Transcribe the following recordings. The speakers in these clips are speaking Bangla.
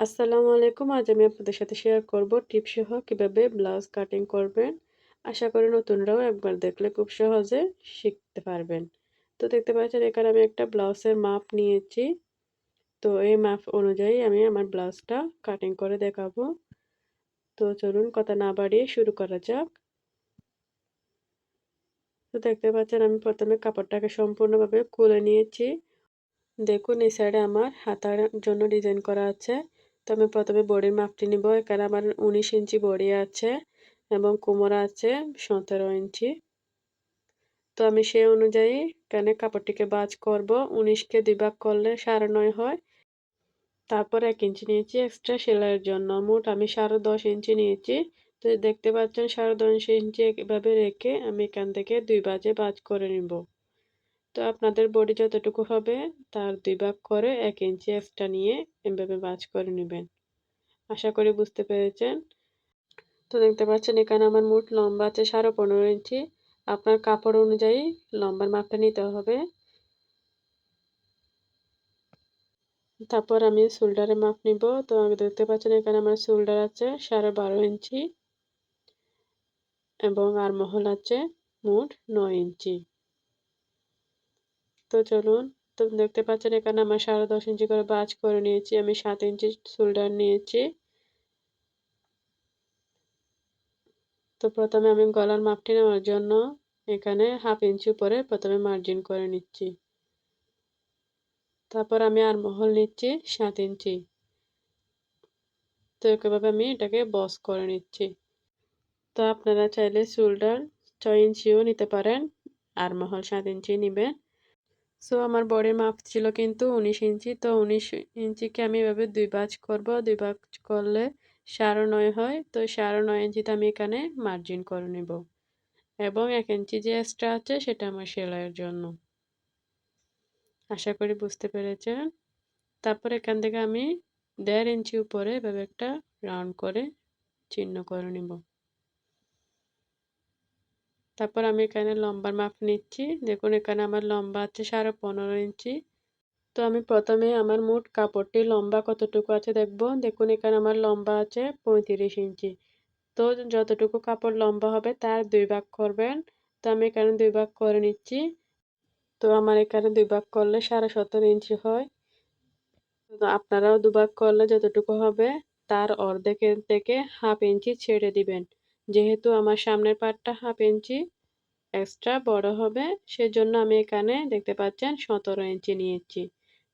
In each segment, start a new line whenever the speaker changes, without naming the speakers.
আসসালামু আলাইকুম। আজ আমি আপনাদের সাথে শেয়ার করব টিপস সহ কীভাবে ব্লাউজ কাটিং করবেন। আশা করি নতুনরাও একবার দেখলে খুব সহজে শিখতে পারবেন। তো দেখতে পাচ্ছেন, এখানে আমি একটা ব্লাউজের মাপ নিয়েছি। তো এই মাপ অনুযায়ী আমি আমার ব্লাউজটা কাটিং করে দেখাবো। তো চলুন কথা না বাড়িয়ে শুরু করা যাক। তো দেখতে পাচ্ছেন, আমি প্রথমে কাপড়টাকে সম্পূর্ণভাবে খুলে নিয়েছি। দেখুন, এই সাইডে আমার হাতার জন্য ডিজাইন করা আছে। তো আমি প্রথমে বডির মাপটি নিব। এখানে আমার উনিশ ইঞ্চি বডি আছে এবং কোমর আছে সতেরো ইঞ্চি। তো আমি সেই অনুযায়ী এখানে কাপড়টিকে বাজ করব। উনিশকে দুই ভাগ করলে সাড়ে নয় হয়। তারপর এক ইঞ্চি নিয়েছি এক্সট্রা সেলাইয়ের জন্য। মোট আমি সাড়ে দশ ইঞ্চি নিয়েছি। তো দেখতে পাচ্ছেন সাড়ে দশ ইঞ্চি এভাবে রেখে আমি এখান থেকে দুই বাজে বাজ করে নিব। তো আপনাদের বডি যতটুকু হবে, তার দুই ভাগ করে এক ইঞ্চি এক্সট্রা নিয়ে এভাবে বাজ করে নেবেন। আশা করি বুঝতে পেরেছেন। তো দেখতে পাচ্ছেন, এখানে আমার মোট লম্বা আছে সাড়ে পনেরো ইঞ্চি আপনার কাপড় অনুযায়ী লম্বার মাপটা নিতে হবে। তারপর আমি শোল্ডারে মাপ নিব। তো আমি দেখতে পাচ্ছেন, এখানে আমার শোল্ডার আছে সাড়ে বারো ইঞ্চি এবং আর মহল আছে মোট নয় ইঞ্চি তো চলুন, তো দেখতে পাচ্ছেন এখানে আমার সাড়ে দশ ইঞ্চি করে বাজ করে নিয়েছি। আমি সাত ইঞ্চি শোল্ডার নিয়েছি। তো প্রথমে আমি গলার মাপটি নেওয়ার জন্য এখানে হাফ ইঞ্চি উপরে প্রথমে মার্জিন করে নিচ্ছি। তারপর আমি আর মহল নিচ্ছি সাত ইঞ্চি। তো এভাবে আমি এটাকে বস করে নিচ্ছি। তো আপনারা চাইলে শোল্ডার ছয় ইঞ্চিও নিতে পারেন, আর মহল সাত ইঞ্চি নেবেন। সো আমার বডির মাপ ছিল কিন্তু উনিশ ইঞ্চি। তো উনিশ ইঞ্চিকে আমি এভাবে দুই বাজ করব। দুই বাজ করলে সাড়ে নয় হয়। তো সাড়ে নয় ইঞ্চিতে আমি এখানে মার্জিন করে নেব। এবং এক ইঞ্চি যে এক্সট্রা আছে, সেটা আমার সেলাইয়ের জন্য। আশা করি বুঝতে পেরেছেন? তারপর এখান থেকে আমি দেড় ইঞ্চি উপরে এভাবে একটা রাউন্ড করে চিহ্ন করে নিব। তারপর আমি এখানে লম্বার মাপ নিচ্ছি। দেখুন, এখানে আমার লম্বা আছে সাড়ে পনেরো ইঞ্চি। তো আমি প্রথমে আমার মোট কাপড়টি লম্বা কতটুকু আছে দেখব। দেখুন, এখানে আমার লম্বা আছে পঁয়ত্রিশ ইঞ্চি। তো যতটুকু কাপড় লম্বা হবে তার দুই ভাগ করবেন। তো আমি এখানে দুই ভাগ করে নিচ্ছি। তো আমার এখানে দুই ভাগ করলে সাড়ে সতেরো ইঞ্চি হয়। তো আপনারাও দুভাগ করলে যতটুকু হবে তার অর্ধেকের থেকে হাফ ইঞ্চি ছেড়ে দিবেন। যেহেতু আমার সামনের পাটটা হাফ ইঞ্চি এক্সট্রা বড় হবে, সেজন্য আমি এখানে দেখতে পাচ্ছেন সতেরো ইঞ্চি নিয়েছি।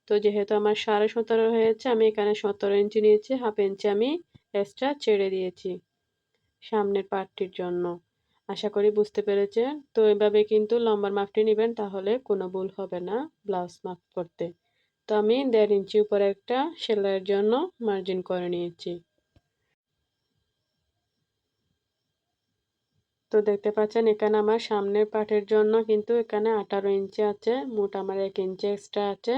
তো যেহেতু আমার সাড়ে সতেরো হয়েছে, আমি এখানে সতেরো ইঞ্চি নিয়েছি, হাফ ইঞ্চি আমি এক্সট্রা ছেড়ে দিয়েছি সামনের পার্টটির জন্য। আশা করি বুঝতে পেরেছেন? তো এভাবে কিন্তু লম্বার মাপটি নেবেন, তাহলে কোনো ভুল হবে না ব্লাউজ মাপ করতে। তো আমি দেড় ইঞ্চি উপরে একটা সেলাইয়ের জন্য মার্জিন করে নিয়েছি। তো দেখতে পাচ্ছেন, এখানে আমার সামনের পাটের জন্য কিন্তু এখানে আঠারো ইঞ্চি আছে, মোট আমার এক ইঞ্চি এক্সট্রা আছে।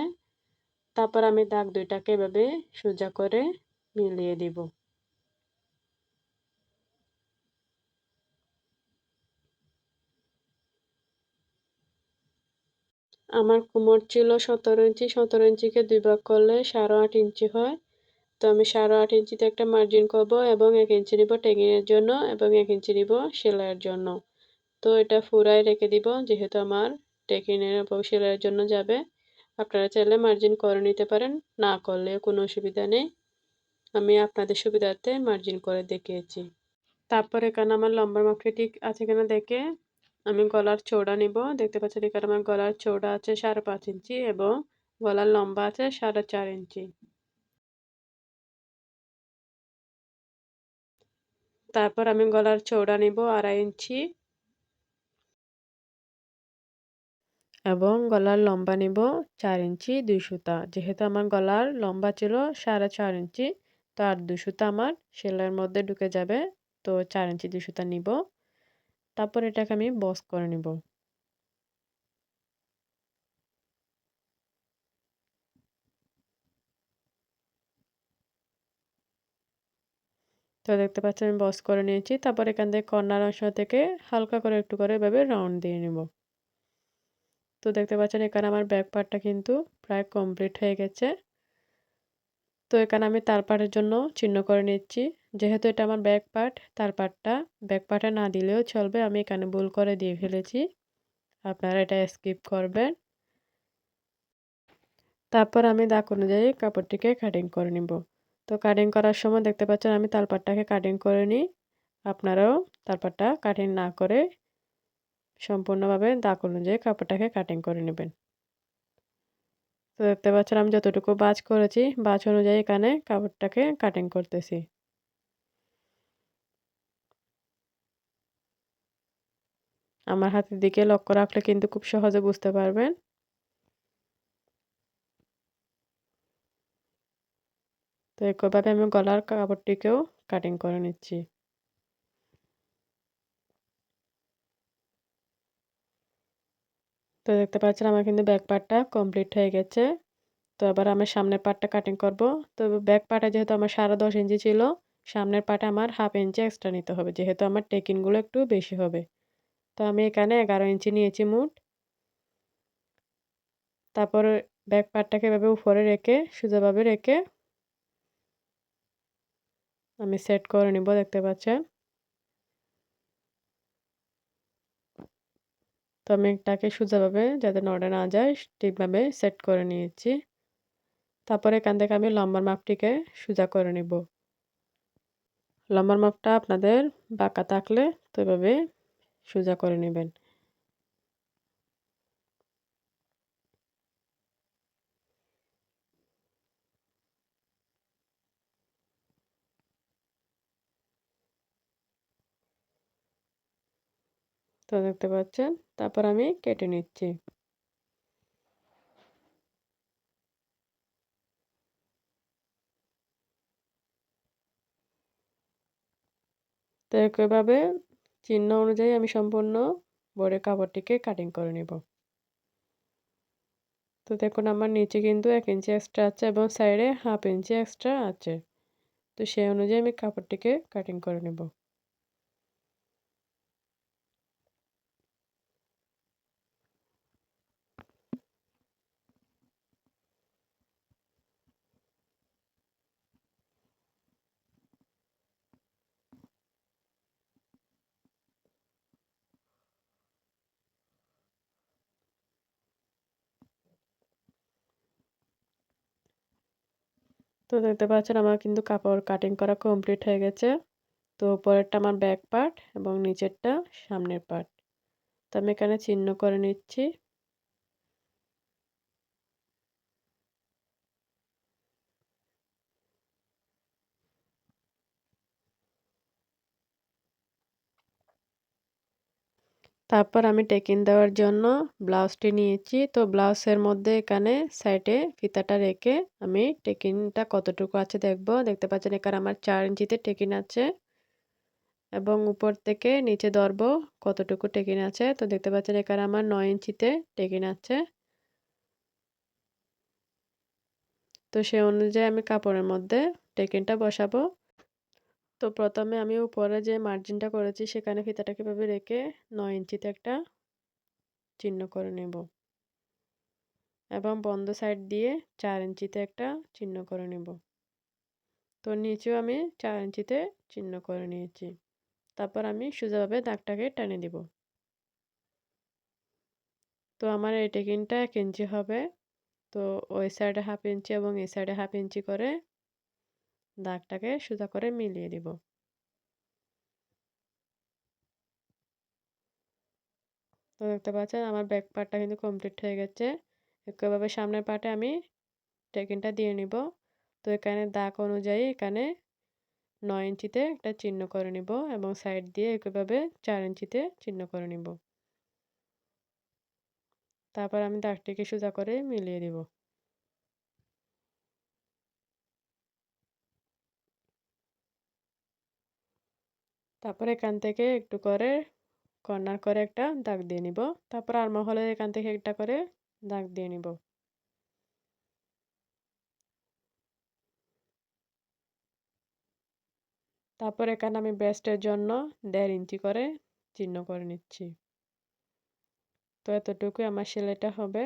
তারপর আমি দাগ দুইটাকে এভাবে সোজা করে মিলিয়ে দিব। আমার কোমর ছিল সতেরো ইঞ্চি, সতেরো ইঞ্চিকে দুই ভাগ করলে সাড়ে আট ইঞ্চি হয়। তো আমি সাড়ে আট ইঞ্চিতে একটা মার্জিন করব এবং এক ইঞ্চি নিব টেকিংয়ের জন্য এবং এক ইঞ্চি নিব সেলাইয়ের জন্য। তো এটা ফুরাই রেখে দিব, যেহেতু আমার টেকিংয়ের এবং সেলাইয়ের জন্য যাবে। আপনারা চাইলে মার্জিন করে নিতে পারেন, না করলে কোনো অসুবিধা নেই। আমি আপনাদের সুবিধার্থে মার্জিন করে দেখিয়েছি। তারপর এখানে আমার লম্বার মাপটি ঠিক আছে কিনা দেখে আমি গলার চৌড়া নিব। দেখতে পাচ্ছেন এখানে আমার গলার চৌড়া আছে সাড়ে পাঁচ ইঞ্চি এবং গলার লম্বা আছে সাড়ে চার ইঞ্চি। তারপর আমি গলার চৌড়া নেব আড়াই ইঞ্চি। এবং গলার লম্বা নেব চার ইঞ্চি দুই সুতা। যেহেতু আমার গলার লম্বা ছিল সাড়ে চার ইঞ্চি, তো আর দুই সুতা আমার সেলাইয়ের মধ্যে ঢুকে যাবে, তো চার ইঞ্চি দুই সুতা নিব। তারপর এটাকে আমি বস করে নিব। তো দেখতে পাচ্ছেন আমি বস করে নিয়েছি। তারপর এখান থেকে কর্নার অংশ থেকে হালকা করে একটু করে এভাবে রাউন্ড দিয়ে নেব। তো দেখতে পাচ্ছেন এখানে আমার ব্যাক পার্টটা কিন্তু প্রায় কমপ্লিট হয়ে গেছে। তো এখানে আমি তার পার্টের জন্য চিহ্ন করে নিচ্ছি। যেহেতু এটা আমার ব্যাক পার্ট তার পাটটা ব্যাক পার্টে না দিলেও চলবে। আমি এখানে ভুল করে দিয়ে ফেলেছি। আপনারা এটা স্কিপ করবেন। তারপর আমি দাগ অনুযায়ী কাপড়টিকে কাটিং করে নিব। তো কাটিং করার সময় দেখতে পাচ্ছেন আমি তালপাটটাকে কাটিং করে নিই। আপনারাও তালপাটটা কাটিং না করে সম্পূর্ণভাবে দাগ অনুযায়ী কাপড়টাকে কাটিং করে নেবেন। তো দেখতে পাচ্ছেন আমি যতটুকু বাজ করেছি বাজ অনুযায়ী এখানে কাপড়টাকে কাটিং করতেছি। আমার হাতের দিকে লক্ষ্য রাখলে কিন্তু খুব সহজে বুঝতে পারবেন। তো একইভাবে আমি গলার কাপড়টিকেও কাটিং করে নিচ্ছি। তো দেখতে পাচ্ছেন আমার কিন্তু ব্যাক পার্টটা কমপ্লিট হয়ে গেছে। তো এবার আমি সামনের পার্টটা কাটিং করব। তো ব্যাক পার্টে যেহেতু আমার সাড়ে দশ ইঞ্চি ছিল, সামনের পার্টে আমার হাফ ইঞ্চি এক্সট্রা নিতে হবে, যেহেতু আমার টেকিনগুলো একটু বেশি হবে। তো আমি এখানে এগারো ইঞ্চি নিয়েছি মুট। তারপর ব্যাক পার্টটাকে এভাবে উপরে রেখে, সোজাভাবে রেখে আমি সেট করে নিব, দেখতে পাচ্ছেন? তো আমি এটাকে সোজাভাবে যাতে নড়ে না যায়, ঠিকভাবে সেট করে নিয়েছি। তারপরে এখান থেকে আমি লম্বার মাপটিকে সোজা করে নিব। লম্বার মাপটা আপনাদের বাঁকা থাকলে তো এভাবে সোজা করে নেবেন। তো দেখতে পাচ্ছেন, তারপর আমি কেটে নিচ্ছি। তো একইভাবে চিহ্ন অনুযায়ী আমি সম্পূর্ণ বড়ে কাপড়টিকে কাটিং করে নেব। তো দেখুন, আমার নিচে কিন্তু এক ইঞ্চি এক্সট্রা আছে এবং সাইডে হাফ ইঞ্চি এক্সট্রা আছে। তো সেই অনুযায়ী আমি কাপড়টিকে কাটিং করে নেব। তো দেখতে পাচ্ছেন আমার কিন্তু কাপড় কাটিং করা কমপ্লিট হয়ে গেছে। তো উপরেরটা আমার ব্যাক পার্ট এবং নিচেরটা সামনের পার্ট তো আমি এখানে চিহ্ন করে নিচ্ছি। তারপর আমি টেকিন দেওয়ার জন্য ব্লাউজটি নিয়েছি। তো ব্লাউজের মধ্যে এখানে সাইডে ফিতাটা রেখে আমি টেকিনটা কতটুকু আছে দেখব। দেখতে পাচ্ছেন এখানে আমার চার ইঞ্চিতে টেকিন আছে এবং উপর থেকে নিচে ধরব কতটুকু টেকিন আছে। তো দেখতে পাচ্ছেন এখানে আমার নয় ইঞ্চিতে টেকিন আছে। তো সে অনুযায়ী আমি কাপড়ের মধ্যে টেকিনটা বসাবো। তো প্রথমে আমি উপরে যে মার্জিনটা করেছি, সেখানে ফিতাটাকে ভাবে রেখে নয় ইঞ্চিতে একটা চিহ্ন করে নেব। এবং বন্ধ সাইড দিয়ে চার ইঞ্চিতে একটা চিহ্ন করে নেব। তো নিচেও আমি চার ইঞ্চিতে চিহ্ন করে নিয়েছি। তারপর আমি সোজাভাবে দাগটাকে টেনে দিব। তো আমার এই টেকিনটা এক ইঞ্চি হবে। তো ওই সাইডে হাফ ইঞ্চি এবং এই সাইডে হাফ ইঞ্চি করে দাগটাকে সোজা করে মিলিয়ে দিব। তো দেখতে পাচ্ছেন আমার ব্যাক পার্টটা কিন্তু কমপ্লিট হয়ে গেছে। একইভাবে সামনের পার্টে আমি টেকিনটা দিয়ে নিব। তো এখানে দাগ অনুযায়ী এখানে নয় ইঞ্চিতে একটা চিহ্ন করে নিব এবং সাইড দিয়ে একইভাবে চার ইঞ্চিতে চিহ্ন করে নিব। তারপর আমি দাগটিকে সোজা করে মিলিয়ে দিব। তারপর এখান থেকে একটু করে কর্নার করে একটা দাগ দিয়ে নিব। তারপর আর মহলে এখান থেকে একটা করে দাগ দিয়ে নিব। তারপর এখানে আমি ব্রেস্টের জন্য দেড় ইঞ্চি করে চিহ্ন করে নিচ্ছি। তো এতটুকুই আমার সেলাইটা হবে।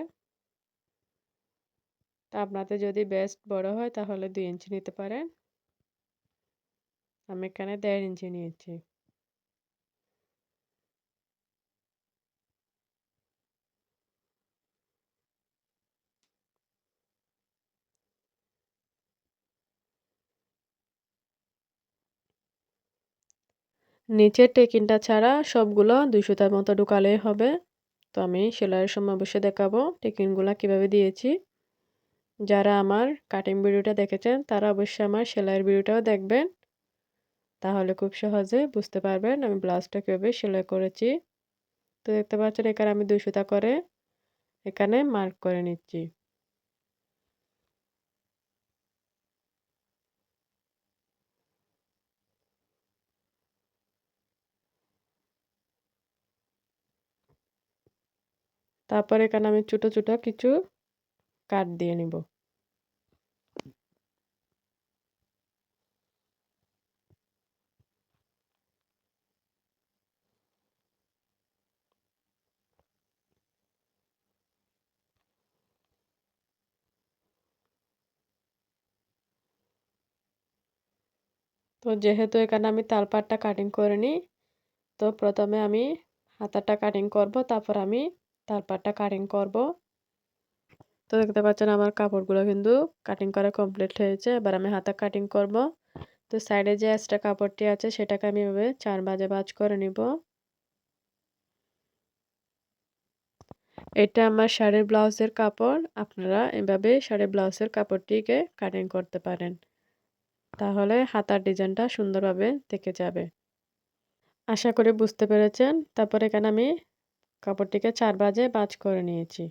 তা আপনাদের যদি বেস্ট বড় হয় তাহলে দুই ইঞ্চি নিতে পারেন। আমি এখানে দেড় ইঞ্চি নিয়েছি। নিচের টেকিনটা ছাড়া সবগুলো দুই সুতার মতো ঢুকালেই হবে। তো আমি সেলাইয়ের সময় অবশ্যই দেখাবো টেকিনগুলো কীভাবে দিয়েছি। যারা আমার কাটিং ভিডিওটা দেখেছেন, তারা অবশ্যই আমার সেলাইয়ের ভিডিওটাও দেখবেন। তাহলে খুব সহজে বুঝতে পারবেন আমি ব্লাউজটা কীভাবে সেলাই করেছি। তো দেখতে পাচ্ছেন এখানে আমি সুতা করে এখানে মার্ক করে নিচ্ছি। তারপর এখানে আমি ছোটো ছোটো কিছু কাট দিয়ে নিব। তো যেহেতু এখানে আমি তালপাটটা কাটিং করে নিই, তো প্রথমে আমি হাতাটা কাটিং করব, তারপর আমি তালপাটটা কাটিং করব। তো দেখতে পাচ্ছেন আমার কাপড়গুলো কিন্তু কাটিং করা কমপ্লিট হয়েছে, এবার আমি হাতা কাটিং করব। তো সাইডে যে এক্সট্রা কাপড়টি আছে, সেটাকে আমি এভাবে চার বাজে বাজ করে নিব। এটা আমার শাড়ির ব্লাউজের কাপড়, আপনারা এভাবে শাড়ির ব্লাউজের কাপড়টিকে কাটিং করতে পারেন। তাহলে হাতার ডিজাইনটা সুন্দরভাবে থেকে যাবে। আশা করি বুঝতে পেরেছেন। তারপর এখানে আমি কাপড়টিকে চার বাজে বাজ করে নিয়েছি।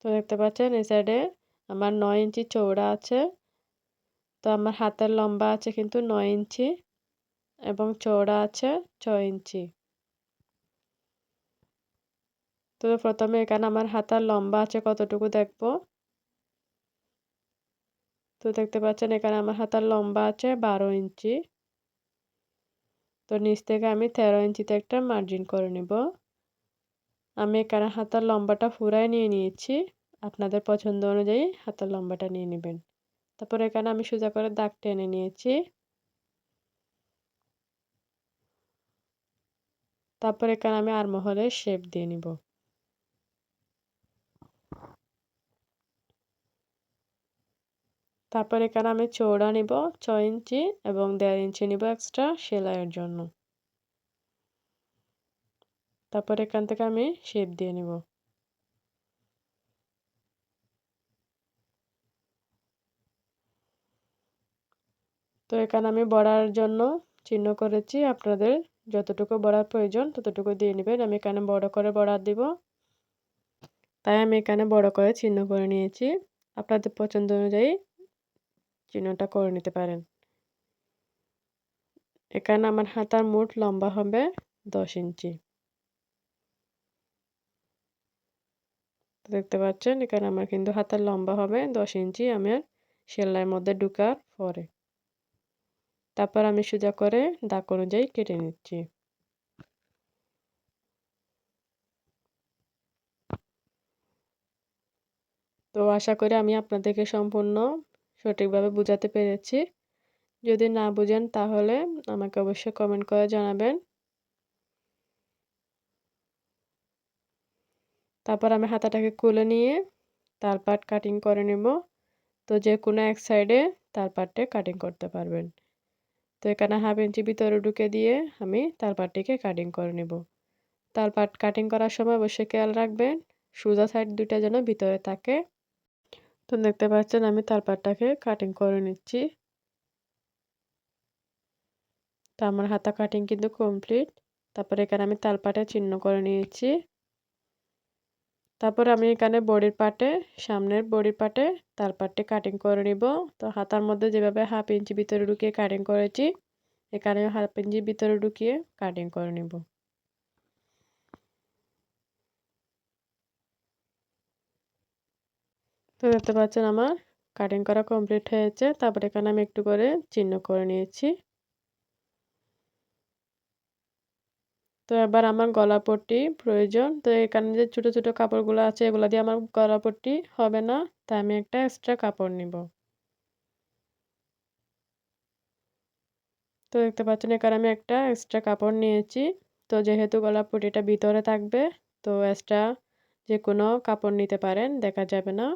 তো দেখতে পাচ্ছেন, এই সাইডে আমার নয় ইঞ্চি চৌড়া আছে। তো আমার হাতের লম্বা আছে কিন্তু নয় ইঞ্চি এবং চৌড়া আছে ছয় ইঞ্চি। তো প্রথমে এখানে আমার হাতার লম্বা আছে কতটুকু দেখব? তো দেখতে পাচ্ছেন এখানে আমার হাতার লম্বা আছে বারো ইঞ্চি। তো নিচ থেকে আমি তেরো ইঞ্চিতে একটা মার্জিন করে নিব। আমি এখানে হাতার লম্বাটা ফুরাই নিয়ে নিয়েছি। আপনাদের পছন্দ অনুযায়ী হাতার লম্বাটা নিয়ে নেবেন। তারপর এখানে আমি সোজা করে দাগ টেনে নিয়েছি। তারপর এখানে আমি আরমহলের শেপ দিয়ে নিব। তারপর এখানে আমি চৌড়া নিব, ছয় ইঞ্চি এবং দেড় ইঞ্চি নিব এক্সট্রা সেলাইয়ের জন্য। তারপর এখান থেকে আমি শেপ দিয়ে নিব। তো এখানে আমি বড়ার জন্য চিহ্ন করেছি, আপনাদের যতটুকু বড়ার প্রয়োজন ততটুকু দিয়ে নেবেন। আমি এখানে বড় করে বড়া দিব। তাই আমি এখানে বড় করে চিহ্ন করে নিয়েছি। আপনাদের পছন্দ অনুযায়ী চিহ্নটা করে নিতে পারেন। এখানে আমার হাতার মোট লম্বা হবে দশ ইঞ্চি। দেখতে পাচ্ছেন, এখানে আমার কিন্তু হাতার লম্বা হবে দশ ইঞ্চি আমার সেলাইয়ের মধ্যে ঢুকার পরে। তারপর আমি সোজা করে দাগ অনুযায়ী কেটে নিচ্ছি। তো আশা করি আমি আপনাদেরকে সম্পূর্ণ সঠিকভাবে বোঝাতে পেরেছি। যদি না বুঝেন তাহলে আমাকে অবশ্যই কমেন্ট করে জানাবেন। তারপর আমি হাতাটাকে খুলে নিয়ে তার পাট কাটিং করে নেব। তো যে কোনো এক সাইডে তার পাটে কাটিং করতে পারবেন। তো এখানে হাফ ইঞ্চি ভিতরে ঢুকে দিয়ে আমি তার পাটটিকে কাটিং করে নেব। তার পাট কাটিং করার সময় অবশ্যই খেয়াল রাখবেন, সোজা সাইড দুটা যেন ভিতরে থাকে। তো দেখতে পাচ্ছেন আমি তার পাটটাকে কাটিং করে নিচ্ছি। তো আমার হাতা কাটিং কিন্তু কমপ্লিট তারপরে এখানে আমি তালপাটে চিহ্ন করে নিয়েছি। তারপর আমি এখানে বডির পাটে, সামনের বডির পাটে তালপাটটি কাটিং করে নিব। তো হাতার মধ্যে যেভাবে হাফ ইঞ্চি ভিতরে ঢুকিয়ে কাটিং করেছি এখানে হাফ ইঞ্চি ভিতরে ঢুকিয়ে কাটিং করে নিব। তো দেখতে পাচ্ছেন আমার কাটিং করা কমপ্লিট হয়েছে। তারপরে এখানে আমি একটু করে চিহ্ন করে নিয়েছি। তো এবার আমার গলা পট্টি প্রয়োজন। তো এখানে যে ছোটো ছোটো কাপড়গুলো আছে, এগুলো দিয়ে আমার গলা পট্টি হবে না। তাই আমি একটা এক্সট্রা কাপড় নিব। তো দেখতে পাচ্ছেন এখানে আমি একটা এক্সট্রা কাপড় নিয়েছি। তো যেহেতু গলা পটিটা ভিতরে থাকবে, তো এক্সট্রা যে কোনো কাপড় নিতে পারেন, দেখা যাবে না।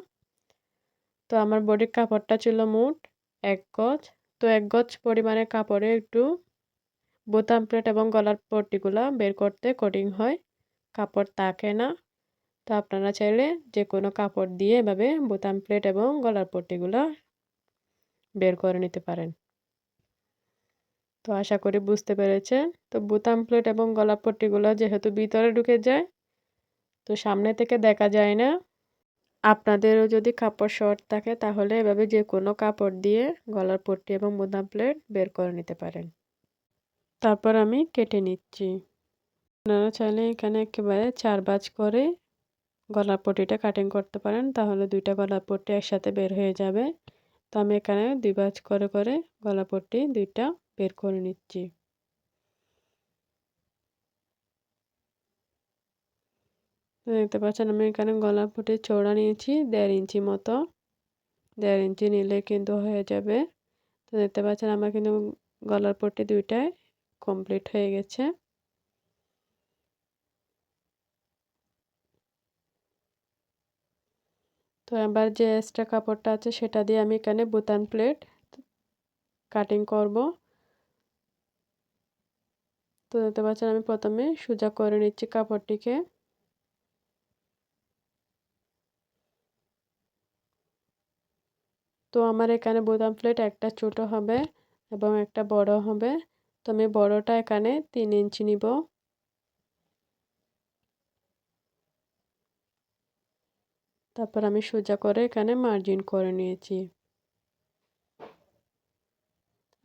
তো আমার বডির কাপড়টা ছিল মোট এক গজ। তো এক গজ পরিমাণে কাপড়ে একটু বোতাম প্লেট এবং গলার পট্টিগুলো বের করতে কঠিন হয়। কাপড় থাকে না। তো আপনারা চাইলে যে কোনো কাপড় দিয়ে এভাবে বোতাম প্লেট এবং গলার পট্টিগুলো বের করে নিতে পারেন। তো আশা করি বুঝতে পেরেছেন। তো বোতাম প্লেট এবং গলা পট্টিগুলো যেহেতু ভিতরে ঢুকে যায়, তো সামনে থেকে দেখা যায় না। আপনাদেরও যদি কাপড় শর্ট থাকে, তাহলে এভাবে যে কোনো কাপড় দিয়ে গলার পট্টি এবং বোতাম প্লেট বের করে নিতে পারেন। তারপর আমি কেটে নিচ্ছি। আপনারা চাইলে এখানে একেবারে চার বাজ করে গলার পট্টিটা কাটিং করতে পারেন, তাহলে দুইটা গলার পট্টি একসাথে বের হয়ে যাবে। তো আমি এখানে দুই বাজ করে করে গলা পট্টি দুইটা বের করে নিচ্ছি। দেখতে পাচ্ছেন, আমি এখানে গলা পট্টি চৌড়া নিয়েছি, দেড় ইঞ্চি মতো। দেড় ইঞ্চি নিলে কিন্তু হয়ে যাবে। তো দেখতে পাচ্ছেন, আমার কিন্তু গলার পট্টি দুইটাই কমপ্লিট হয়ে গেছে। তো এবার যে এক্সট্রা কাপড়টা আছে, সেটা দিয়ে আমি এখানে বুতান প্লেট কাটিং করব। তো দেখতে পাচ্ছেন, আমি প্রথমে সোজা করে নিচ্ছি কাপড়টিকে। তো আমার এখানে বোতাম প্লেট একটা ছোট হবে এবং একটা বড় হবে। তো আমি বড়টা এখানে তিন ইঞ্চি নিব। তারপর আমি সোজা করে এখানে মার্জিন করে নিয়েছি।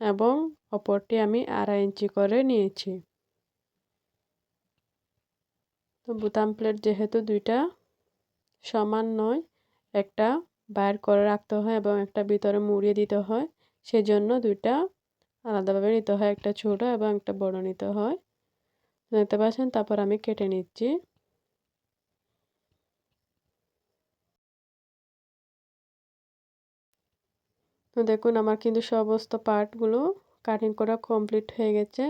এবং অপরটি আমি আড়াই ইঞ্চি করে নিয়েছি। তো বোতাম প্লেট যেহেতু দুইটা সমান নয়, একটা বাইর করে রাখতে হয় এবং একটা ভিতরে মুড়িয়ে দিতে হয়। সেজন্য দুইটা আলাদাভাবে নিতে হয়, একটা ছোট এবং একটা বড় নিতে হয়। দেখতে পাচ্ছেন, তারপর আমি কেটে নিচ্ছি। তো দেখুন, আমার কিন্তু সমস্ত পার্টগুলো কাটিং করা কমপ্লিট হয়ে গেছে।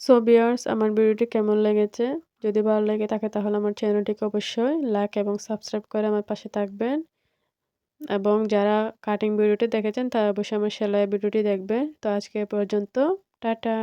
সো বিয়ার্স আমার ভিডিওটি কেমন লেগেছে? যদি ভালো লেগে থাকে তাহলে আমার চ্যানেলটিকে অবশ্যই লাইক এবং সাবস্ক্রাইব করে আমার পাশে থাকবেন। এবং যারা কাটিং ভিডিওটি দেখেছেন তারা অবশ্যই আমার সেলাই ভিডিওটি দেখবেন। তো আজকে পর্যন্ত, টাটা।